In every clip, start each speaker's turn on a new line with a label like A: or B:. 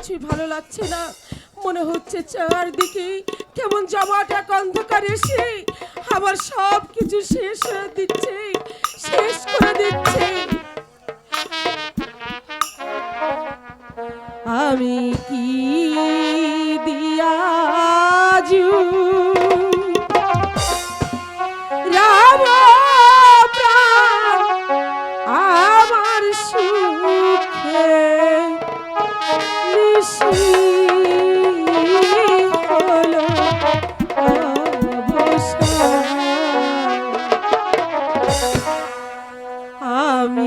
A: লাগছে না। মনে হচ্ছে চারদিকে কেমন জমাট এক অন্ধকার এসে আমার সব কিছু শেষ হয়ে দিচ্ছে। শেষ আমি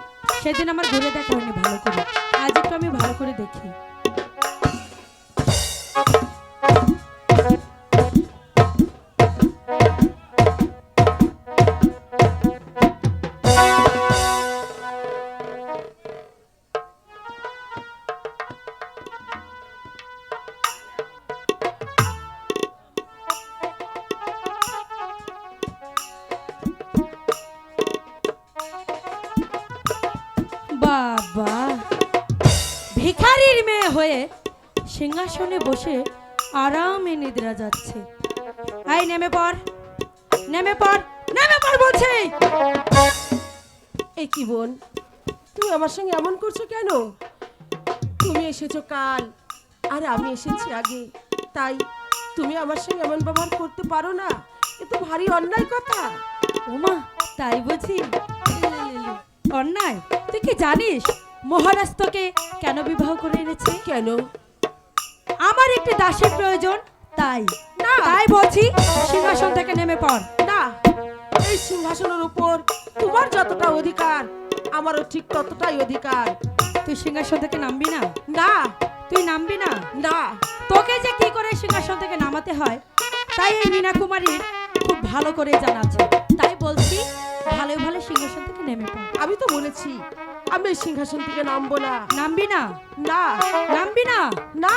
B: সেদিন আমার ঘুরে দেখা হয়নি ভালো করে। আজ একটু আমি ভালো করে দেখি। ভিখারির মেয়ে হয়ে সিংহাসনে বসে আরামে নিদ্রা যাচ্ছে আই নেমে পড় নেমে পড় নেমে পড় বলছে
A: এই কি বোন তুমি আমার সঙ্গে এমন করছ কেন তুমি এসেছ কাল আর আমি এসেছি আগে তাই তুমি আমার সঙ্গে এমন ব্যবহার করতে পারো না এ তো ভারী অন্যায় কথা
B: ওমা তাই বুঝি অন্যায় তুই কি জানিস মহারাজ তোকে কেন বিবাহ করে এনেছে?
A: কেন?
B: আমার একটি দাসের প্রয়োজন তাই।
A: না।
B: তাই বলছি সিংহাসন থেকে নেমে পড়।
A: না এই সিংহাসনের উপর তোমার যতটা অধিকার আমারও ঠিক ততটাই অধিকার।
B: তুই সিংহাসন থেকে নামবি না?
A: না।
B: তুই নামবি না?
A: না।
B: তোকে যে কি করে সিংহাসন থেকে নামাতে হয় তাই এই মীনা কুমারীর খুব ভালো করে জানা আছে। তাই বলছি ভালো ভালো সিংহাসন থেকে নেমে পড়।
A: আমি তো বলেছি আমি সিংহাসন থেকে নামবো না।
B: নামবি না?
A: না।
B: নামবি না?
A: না।